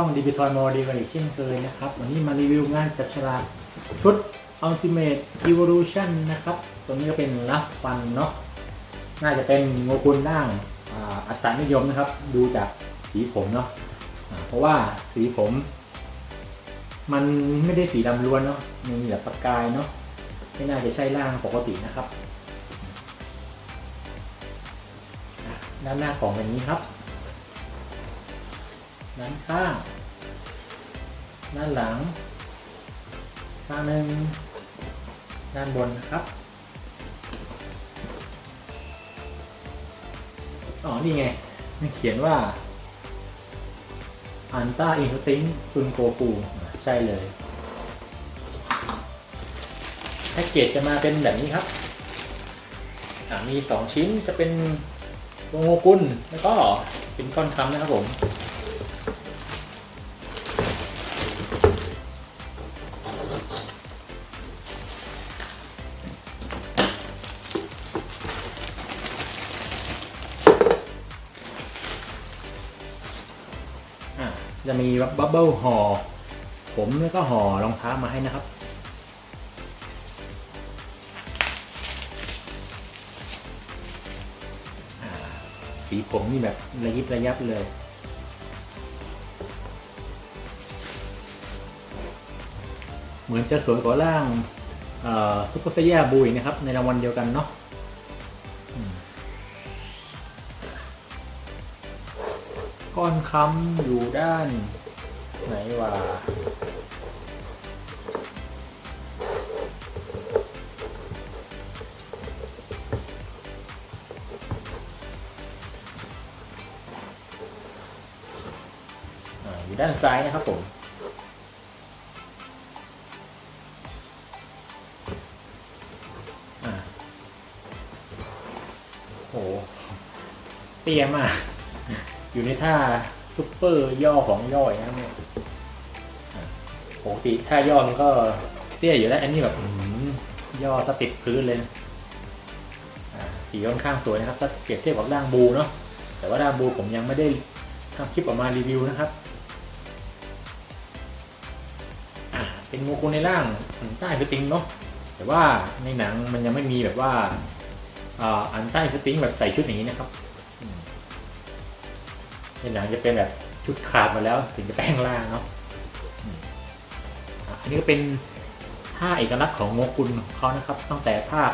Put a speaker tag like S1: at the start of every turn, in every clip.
S1: ช่องดิจิทอลโมดีกันอีกเช่นเคยนะครับ วันนี้มารีวิวงานจับฉลากชุด Ultimate Evolution นะครับ ตัวนี้ก็เป็นลัฟฟันเนาะน่าจะเป็นโงกุลร่างอัตรานิยมนะครับ ดูจากสีผมเนาะเพราะว่าสีผม มันไม่ได้สีดำล้วนเนาะมีแบบประกายเนาะไม่น่าจะใช่ร่างปกตินะครับด้านหน้าของเป็นนี้ครับ ด้านข้างด้านหลัง ข้างหนึ่งด้านบนนะครับอ๋อ นี่ไงมันเขียนว่าอันต้าอินทิงซุนโกปูใช่เลย แพ็กเกจจะมาเป็นแบบนี้ครับมี 2 ชิ้นจะเป็นโลโงกุลแล้วก็เป็นก้อนคำนะครับผม มีบับเบิลห่อผมแล้วก็ห่อรองเท้ามาให้นะครับ สีผมนี่แบบระยิบระยับเลยเหมือนจะสวยกว่าร่างซุปเปอร์เซียบุยนะครับ ในรางวัลเดียวกันเนาะ อนค้ำอยู่ด้านไหนวะอยู่ด้านซ้ายนะครับผมอ่าโหเตี้ยมาก อยู่ในท่าซุปเปอร์ย่อของย่อยนะครับเนี่ยอะปกติท่าย่อมันก็เตี้ยอยู่แล้ว อันนี้แบบย่อสติดพื้นเลยนะอะสีค่อนข้างสวยนะครับถ้าเปรียบเทียบกับร่างบูเนาะแต่ว่าร่างบูผมยังไม่ได้ทำคลิปออกมารีวิวนะครับอะเป็นงูคุในร่างอันใต้สติงเนาะแต่ว่าในหนังมันยังไม่มีแบบว่าอ่าอันใต้สติงแบบใส่ชุดอย่างนี้นะครับ ในหนังจะเป็นแบบชุดขาดมาแล้วถึงจะแปลงร่างเนาะอันนี้ก็เป็นท่าเอกลักษณ์ของโงกุลเขานะครับ ตั้งแต่ภาค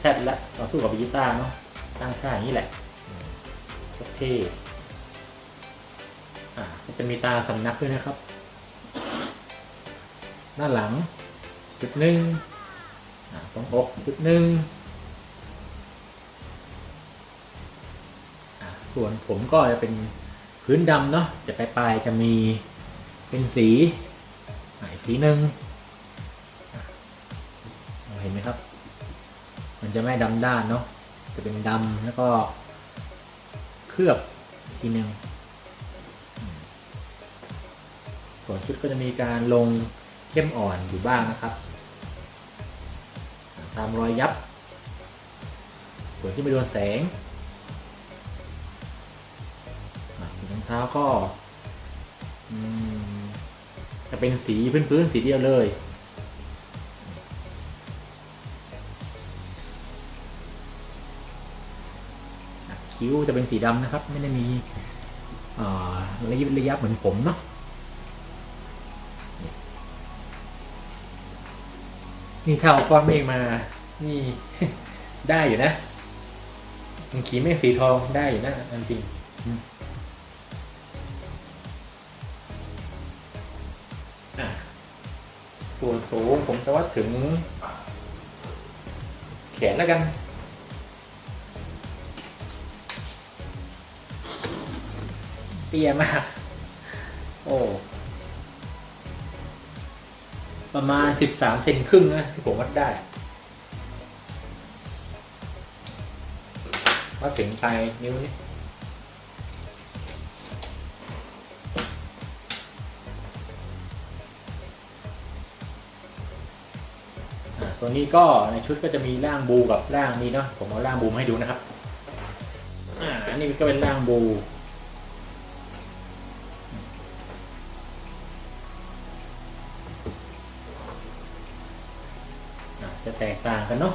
S1: แซดและต่อสู้กับบิจิต้าเนาะตั้งท่าอย่างนี้แหละโอเคอ่าก็จะมีตาสำนักด้วยนะครับ ด้านหลังจุดหนึ่งตรงอกจุดหนึ่ง ส่วนผมก็จะเป็นพื้นดำเนาะจะปลายๆจะมีเป็นสีสีหนึ่งเห็นไหมครับ มันจะไม่ดำด้านเนาะจะเป็นดำแล้วก็เคลือบทีหนึ่งส่วนชุดก็จะมีการลงเข้มอ่อนอยู่บ้างนะครับ ตามรอยยับ ส่วนที่ไม่โดนแสง เท้าก็จะเป็นสีพื้นๆสีเดียวเลยคิ้วจะเป็นสีดำนะครับ ไม่ได้มีระยิบระยับเหมือนผมเนาะนี่นี่ถ้าเอาก้อนเมฆมา นี่ ได้อยู่นะมันขีเมฆสีทองได้อยู่นะจริง ส่วนสูงผมจะวัดถึง แขนแล้วกันเตี้ยมาก โอ้ ประมาณสิบสามเซนครึ่งนะที่ผมวัดได้วัดถึงปลายนิ้วนี่ ตัวนี้ก็ในชุดก็จะมีร่างบูกับร่างนี้เนาะผมเอาร่างบูมาให้ดูนะครับอ่าอันนี้ก็เป็นร่างบูจะแตกต่างกันเนาะ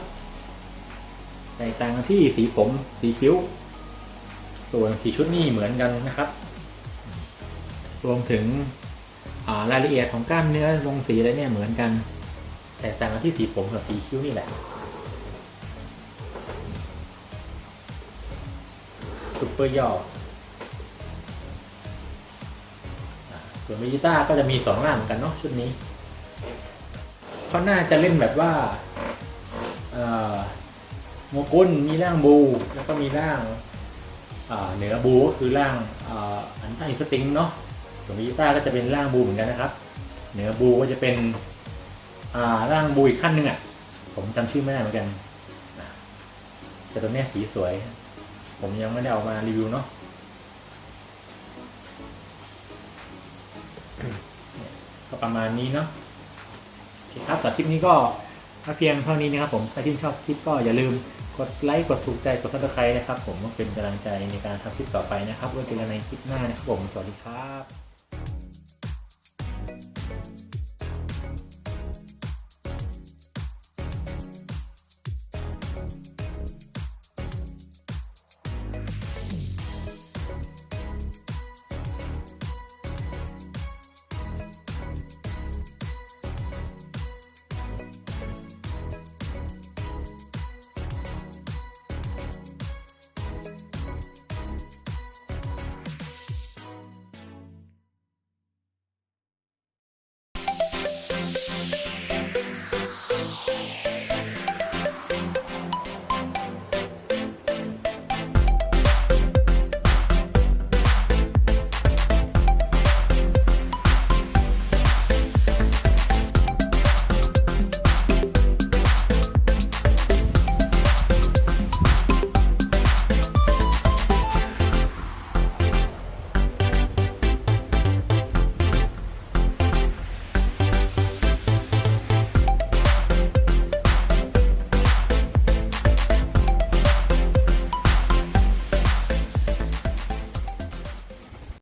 S1: แตกต่างกันที่สีผมสีคิ้ว ส่วนสีชุดนี่เหมือนกันนะครับ รวมถึงรายละเอียดของกล้ามเนื้อลงสีอะไรเนี่ยเหมือนกัน แตกต่างกันที่สีผมกับสีคิ้วนี่แหละ ซุปเปอร์ย่อส่วนมิจิต้าก็จะมีสองร่างเหมือนกันเนาะชุดนี้เขาน่าจะเล่นแบบว่าโมกุลมีร่างบู แล้วก็มีร่างเหนือบูก็คือร่างอันตั้งอินสติงเนาะส่วนมิจิต้าก็จะเป็นร่างบูเหมือนกันนะครับ เหนือบูก็จะเป็น ร่างบูอีกขั้นหนึ่งอะ ผมจำชื่อไม่ได้เหมือนกันแต่ตัวเนี้ยสีสวย ผมยังไม่ได้เอามารีวิวเนาะก็ประมาณนี้เนาะโอเคครับสำหรับคลิปนี้ก็ถ้าเพียงเท่านี้นะครับผมถ้าที่นชอบคลิปก็อย่าลืมกดไลค์กดถูกใจกดซับสไครต์นะครับ ผมเพื่อเป็นกำลังใจในการทำคลิปต่อไปนะครับไว้เจอกันในคลิปหน้านะครับผมสวัสดีครับ